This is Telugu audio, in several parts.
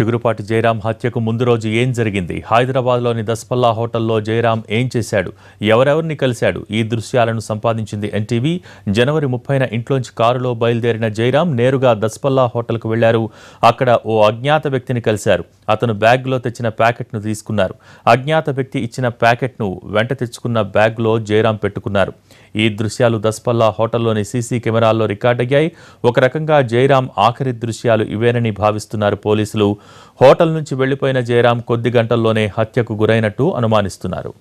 చిగురుపాటి జయరాం హత్యకు ముందు రోజు ఏం జరిగింది? హైదరాబాద్లోని దస్పల్లా హోటల్లో జయరాం ఏం చేశాడు? ఎవరెవరిని కలిశాడు? ఈ దృశ్యాలను సంపాదించింది ఎన్టీవీ. జనవరి ముప్పైన ఇంట్లోంచి కారులో బయలుదేరిన జయరాం నేరుగా దస్పల్లా హోటల్కు వెళ్ళారు. అక్కడ ఓ అజ్ఞాత వ్యక్తిని కలిశారు. అతను బ్యాగ్లో తెచ్చిన ప్యాకెట్ను తీసుకున్నారు. అజ్ఞాత వ్యక్తి ఇచ్చిన ప్యాకెట్ను వెంట తెచ్చుకున్న బ్యాగ్లో జయరాం పెట్టుకున్నారు. ఈ దృశ్యాలు దస్పల్లా హోటల్లోని సీసీ కెమెరాల్లో రికార్డయ్యాయి. ఒక రకంగా జయరాం ఆఖరి దృశ్యాలు ఇవేనని భావిస్తున్నారు పోలీసులు. హోటల్ నుంచి వెళ్ళిపోయిన జయరాం కొద్ది గంటల్లోనే హత్యకు గురైనట్టు అనుమానిస్తున్నారు.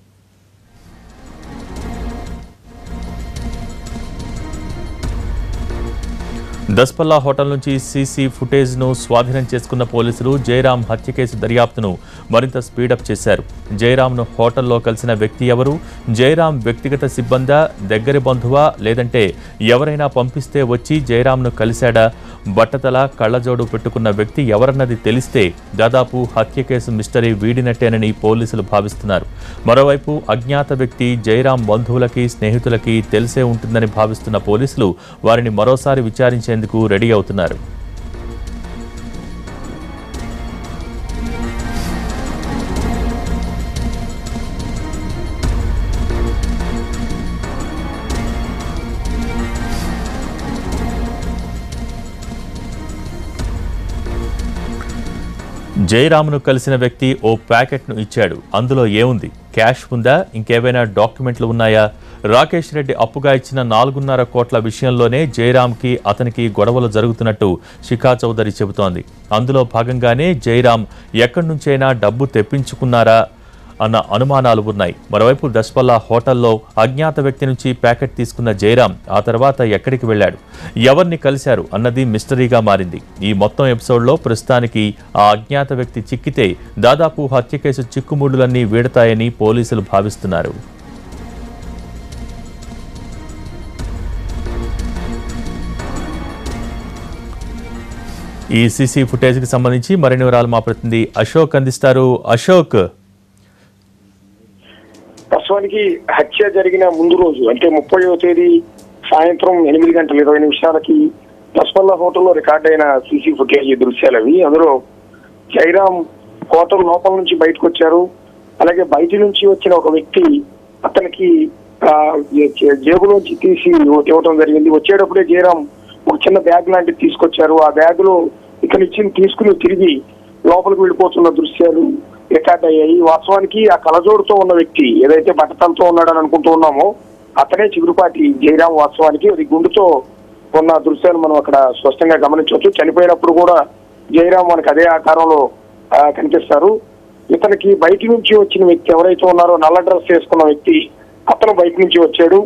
దస్పల్లా హోటల్ నుంచి సీసీ ఫుటేజ్ను స్వాధీనం చేసుకున్న పోలీసులు జయరాం హత్య కేసు దర్యాప్తును మరింత స్పీడప్ చేశారు. జయరాంను హోటల్లో కలిసిన వ్యక్తి ఎవరు? జయరాం వ్యక్తిగత సిబ్బందా? దగ్గరి బంధువా? లేదంటే ఎవరైనా పంపిస్తే వచ్చి జయరాంను కలిశాడా? బట్టతల కళ్ళజోడు పెట్టుకున్న వ్యక్తి ఎవరన్నది తెలిస్తే దాదాపు హత్య కేసు మిస్టరీ వీడినట్టేనని పోలీసులు భావిస్తున్నారు. మరోవైపు అజ్ఞాత వ్యక్తి జయరాం బంధువులకి స్నేహితులకి తెలిసే ఉంటుందని భావిస్తున్న పోలీసులు వారిని మరోసారి విచారించే చేసేందుకు రెడీ అవుతున్నారు. జయరామ్ను కలిసిన వ్యక్తి ఓ ప్యాకెట్ను ఇచ్చాడు. అందులో ఏముంది? క్యాష్ ఉందా? ఇంకేవైనా డాక్యుమెంట్లు ఉన్నాయా? రాకేష్ రెడ్డి అప్పుగా ఇచ్చిన నాలుగున్నర కోట్ల విషయంలోనే జయరామ్కి అతనికి గొడవలు జరుగుతున్నట్టు శిఖా చౌదరి చెబుతోంది. అందులో భాగంగానే జయరాం ఎక్కడి నుంచైనా డబ్బు తెప్పించుకున్నారా అన్న అనుమానాలు ఉన్నాయి. మరోవైపు దస్పల్లా హోటల్లో అజ్ఞాత వ్యక్తి నుంచి ప్యాకెట్ తీసుకున్న జయరాం ఆ తర్వాత ఎక్కడికి వెళ్ళాడు? ఎవరిని కలిశారు అన్నది మిస్టరీగా మారింది. ఈ మొత్తం ఎపిసోడ్లో ప్రస్తుతానికి ఆ అజ్ఞాత వ్యక్తి చిక్కితే దాదాపు హత్య కేసు చిక్కుముడులన్నీ వీడతాయని పోలీసులు భావిస్తున్నారు. ఈ సీసీ ఫుటేజ్కి సంబంధించి మరిన్ని వివరాలు మా ప్రతినిధి అశోక్ అందిస్తారు. అశోక్. ప్రస్తుతానికి హత్య జరిగిన ముందు రోజు అంటే ముప్పైవ తేదీ సాయంత్రం ఎనిమిది గంటల ఇరవై నిమిషాలకి దస్పల్లా హోటల్లో రికార్డ్ అయిన సీసీ ఫుటేజ్ దృశ్యాలు అవి. అందులో జైరామ్ హోటల్ లోపల నుంచి బయటకు వచ్చారు అలాగే బయట నుంచి వచ్చిన ఒక వ్యక్తి అతనికి జేబులోంచి తీసి ఇవ్వటం జరిగింది. వచ్చేటప్పుడే జయరాం ఒక చిన్న బ్యాగ్ లాంటిది తీసుకొచ్చారు. ఆ బ్యాగ్లో ఇక్కడ ఇచ్చిన తీసుకుని తిరిగి లోపలికి వెళ్ళిపోతున్న దృశ్యాలు రికార్డ్ అయ్యాయి. వాస్తవానికి ఆ కలజోడుతో ఉన్న వ్యక్తి ఏదైతే బట్టతలతో ఉన్నాడని అనుకుంటూ ఉన్నామో అతనే చిగురుపాటి జయరాం వాస్తవానికి. అది గుండుతో ఉన్న దృశ్యాలు మనం అక్కడ స్పష్టంగా గమనించవచ్చు. చనిపోయినప్పుడు కూడా జయరాం మనకు అదే ఆకారంలో కనిపిస్తారు. ఇతనికి బయట నుంచి వచ్చిన వ్యక్తి ఎవరైతే ఉన్నారో నల్ల డ్రెస్ వేసుకున్న వ్యక్తి అతను బయట నుంచి వచ్చాడు.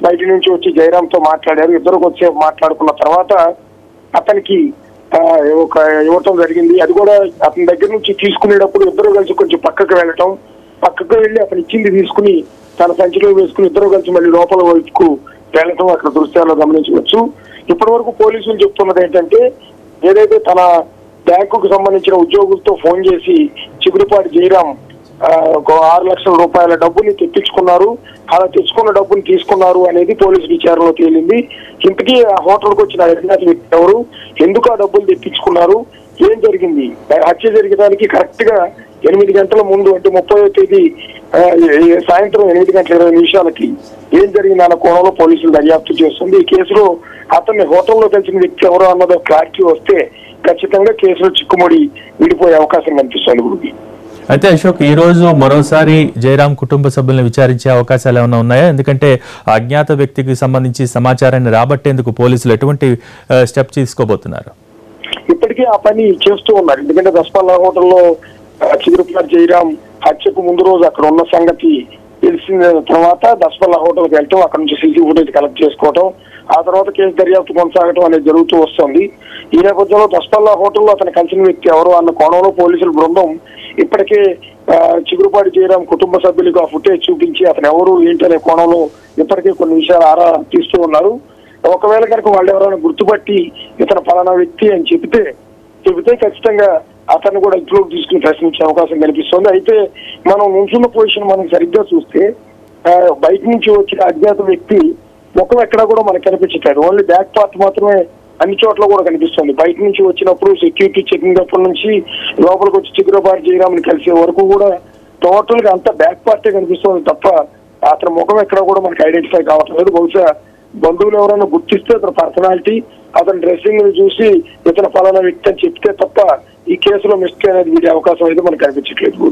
బయట నుంచి వచ్చి జయరాంతో మాట్లాడారు. ఇద్దరు వచ్చి మాట్లాడుకున్న తర్వాత అతనికి ఒక ఇవ్వటం జరిగింది. అది కూడా అతని దగ్గర నుంచి తీసుకునేటప్పుడు ఇద్దరు కలిసి కొంచెం పక్కకు వెళ్ళటం పక్కకు వెళ్ళి అతను ఇచ్చింది తీసుకుని తన సంచిలో వేసుకుని ఇద్దరు కలిసి మళ్ళీ లోపల వైపుకు వెళ్ళటం అక్కడ దృశ్యాల్లో గమనించవచ్చు. ఇప్పటి వరకు పోలీసులు చెప్తున్నది ఏంటంటే ఏదైతే తన బ్యాంకుకు సంబంధించిన ఉద్యోగులతో ఫోన్ చేసి చిగురుపాటి జయరాం ఒక ఆరు లక్షల రూపాయల డబ్బుని తెప్పించుకున్నారు. అలా తెచ్చుకున్న డబ్బుని తీసుకున్నారు అనేది పోలీసు విచారణలో తేలింది. ఇంతకీ ఆ హోటల్కి వచ్చిన అజ్ఞాత వ్యక్తి ఎవరు? ఎందుకు ఆ డబ్బులు తెప్పించుకున్నారు? ఏం జరిగింది? హత్య జరిగడానికి కరెక్ట్గా ఎనిమిది గంటల ముందు అంటే ముప్పై తేదీ సాయంత్రం ఎనిమిది గంటల ఇరవై నిమిషాలకి ఏం జరిగింది అన్న కోణంలో పోలీసులు దర్యాప్తు చేస్తుంది. ఈ కేసులో అతన్ని హోటల్లో కలిసిన వ్యక్తి ఎవరో అన్నదో క్లారిటీ వస్తే ఖచ్చితంగా కేసులో చిక్కుముడి విడిపోయే అవకాశం కనిపిస్తుంది గురికి అయితే అశోక్ ఈ రోజు మరోసారి జయరాం కుటుంబ సభ్యులను విచారించే అవకాశాలు ఏమైనా ఉన్నాయా? ఎందుకంటే అజ్ఞాత వ్యక్తికి సంబంధించి సమాచారాన్ని రాబట్టేందుకు పోలీసులు ఎటువంటి స్టెప్ తీసుకోబోతున్నారు? ఇప్పటికే ఆ పని చేస్తూ ఉన్నారు. ఎందుకంటే దస్పల్లా హోటల్లో ఆ, చిగురుపాటి జయరాం హత్యకు ముందు రోజు అక్కడ ఉన్న సంగతి తెలిసిన తర్వాత దస్పల్లా హోటల్కి వెళ్ళటం అక్కడ నుంచి సీసీ ఫుటేజ్ కలెక్ట్ చేసుకోవటం ఆ తర్వాత కేసు దర్యాప్తు కొనసాగటం అనేది జరుగుతూ వస్తుంది. ఈ నేపథ్యంలో దస్పల్లా హోటల్లో అతను కలిసిన వ్యక్తి ఎవరు అన్న కోణంలో పోలీసుల బృందం ఇప్పటికే ఆ, చిగురుపాటి కుటుంబ సభ్యులకు ఆ ఫుటేజ్ చూపించి అతను ఎవరు ఏంటనే కోణంలో ఇప్పటికే కొన్ని విషయాలు ఆరా తీస్తూ ఉన్నారు. ఒకవేళ కనుక వాళ్ళు ఎవరైనా గుర్తుపట్టి ఇతను ఫలానా వ్యక్తి అని చెబితే చెబితే ఖచ్చితంగా అతన్ని కూడా ఇంక్లూడ్ తీసుకుని ప్రశ్నించే అవకాశం కనిపిస్తుంది అయితే మనం నుంచున్న పొజిషన్ మనం సరిగ్గా చూస్తే బయట నుంచి వచ్చిన అజ్ఞాత వ్యక్తి ముఖం ఎక్కడా కూడా మనకు కనిపించట్లేదు. ఓన్లీ బ్యాక్ పార్ట్ మాత్రమే అన్ని చోట్ల కూడా కనిపిస్తుంది. బయట నుంచి వచ్చినప్పుడు సెక్యూరిటీ చెకింగ్ అప్పటి నుంచి లోపలికి వచ్చి చిగురబాటు చేయరామని కలిసే వరకు కూడా టోటల్గా అంతా బ్యాక్ పార్టీ కనిపిస్తుంది తప్ప అతని ముఖం ఎక్కడ కూడా మనకి ఐడెంటిఫై కావట్లేదు. బహుశా బంధువులు ఎవరైనా గుర్తిస్తే అతని పర్సనాలిటీ అతని డ్రెస్సింగ్ చూసి ఇతను ఫలానా వ్యక్తి అని చెప్తే తప్ప ఈ కేసులో మిస్టేక్ అనేది వీడే అవకాశం అయితే మనకు కనిపించట్లేదు.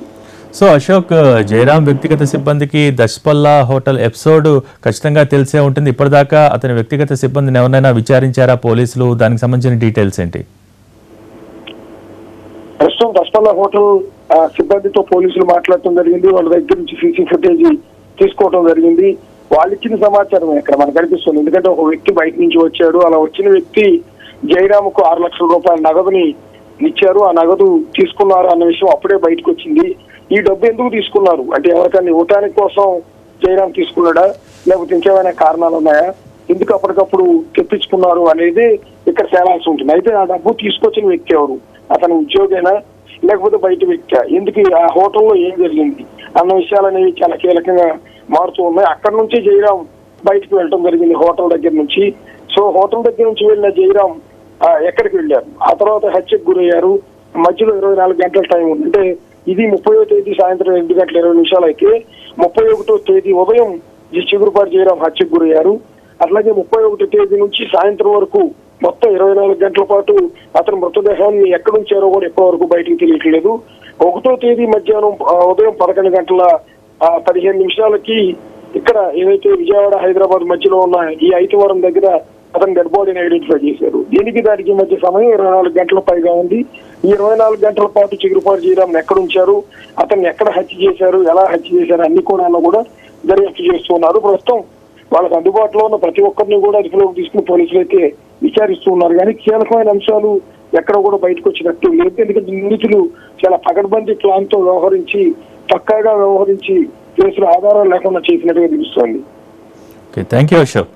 సో అశోక్ జయరాం వ్యక్తిగత సిబ్బందికి దశపల్లా హోటల్ ఎపిసోడ్ ఖచ్చితంగా తెలిసే ఉంటుంది. ఇప్పటిదాకా అతని వ్యక్తిగత సిబ్బందిని ఎవరైనా విచారించారా పోలీసులు? దానికి సంబంధించిన డీటెయిల్స్ ఏంటి? ప్రస్తుతం దశపల్లా హోటల్ సిబ్బందితో పోలీసులు మాట్లాడటం జరిగింది. వాళ్ళ దగ్గర నుంచి సీసీ ఫుటేజ్ తీసుకోవడం జరిగింది. వాళ్ళు ఇచ్చిన సమాచారం ఇక్కడ మనకు కనిపిస్తుంది. ఎందుకంటే ఒక వ్యక్తి బయట నుంచి వచ్చాడు. అలా వచ్చిన వ్యక్తి జయరాముకు ఆరు లక్షల రూపాయల నగదుని ఇచ్చారు. ఆ నగదు తీసుకున్నారు అన్న విషయం అప్పుడే బయటకు వచ్చింది. ఈ డబ్బు ఎందుకు తీసుకున్నారు? అంటే ఎవరికైనా ఇవ్వటానికి కోసం చేయడానికి తీసుకున్నాడా? లేకపోతే ఇంకేమైనా కారణాలు ఉన్నాయా? ఎందుకు అప్పటికప్పుడు తెప్పించుకున్నారు అనేది ఇక్కడ తేలాల్సి ఉంటుంది. అయితే ఆ డబ్బు తీసుకొచ్చిన వ్యక్తి ఎవరు? అతను ఉద్యోగైనా? లేకపోతే బయట వ్యక్తి? ఎందుకు ఆ హోటల్లో ఏం జరిగింది? అన్న విషయాలు అనేవి చాలా కీలకంగా మారుతూ ఉన్నాయి. అక్కడి నుంచి జయరాం బయటకు వెళ్ళడం జరిగింది హోటల్ దగ్గర నుంచి. సో హోటల్ దగ్గర నుంచి వెళ్ళిన జయరాం ఎక్కడికి వెళ్ళారు? ఆ తర్వాత హత్యకు గురయ్యారు. మధ్యలో ఇరవై నాలుగు గంటల టైం ఉంది. అంటే ఇది ముప్పయో తేదీ సాయంత్రం రెండు గంటల ఇరవై నిమిషాలు అయితే ముప్పై ఒకటో తేదీ ఉదయం ఈ చిగురుపాటి జయరాం హత్యకు గురయ్యారు అట్లాగే ముప్పై ఒకటో తేదీ నుంచి సాయంత్రం వరకు మొత్తం ఇరవై నాలుగు గంటల పాటు అతని మృతదేహాన్ని ఎక్కడి నుంచారో కూడా ఎప్పటి వరకు బయటికి తెలియట్లేదు. ఒకటో తేదీ మధ్యాహ్నం ఉదయం పదకొండు గంటల పదిహేను నిమిషాలకి ఇక్కడ ఏదైతే విజయవాడ హైదరాబాద్ మధ్యలో ఉన్న ఈ ఐతివారం దగ్గర అతని డెడ్ బాడీని ఐడెంటిఫై చేశారు. దీనికి దానికి మధ్య సమయం ఇరవై నాలుగు గంటల పైగా ఉంది. ఈ ఇరవై నాలుగు గంటల పాటు చిగురుపాటు చేయడం ఎక్కడ ఉంచారు? అతన్ని ఎక్కడ హత్య చేశారు? ఎలా హత్య చేశారు? అన్ని కోణాల్లో కూడా దర్యాప్తు చేస్తున్నారు ప్రస్తుతం వాళ్ళకి అందుబాటులో ఉన్న ప్రతి ఒక్కరిని కూడా అదుపులోకి తీసుకుని పోలీసులు అయితే విచారిస్తూ ఉన్నారు. కానీ కీలకమైన అంశాలు ఎక్కడ కూడా బయటకు వచ్చినట్టు లేదు. ఎందుకంటే నిందితులు చాలా పగడ్బందీ ప్లాన్తో వ్యవహరించి పక్కాగా వ్యవహరించి కేసులు ఆధారాలు లేకుండా చేసినట్టుగా తెలుస్తోంది. Thank you Ashok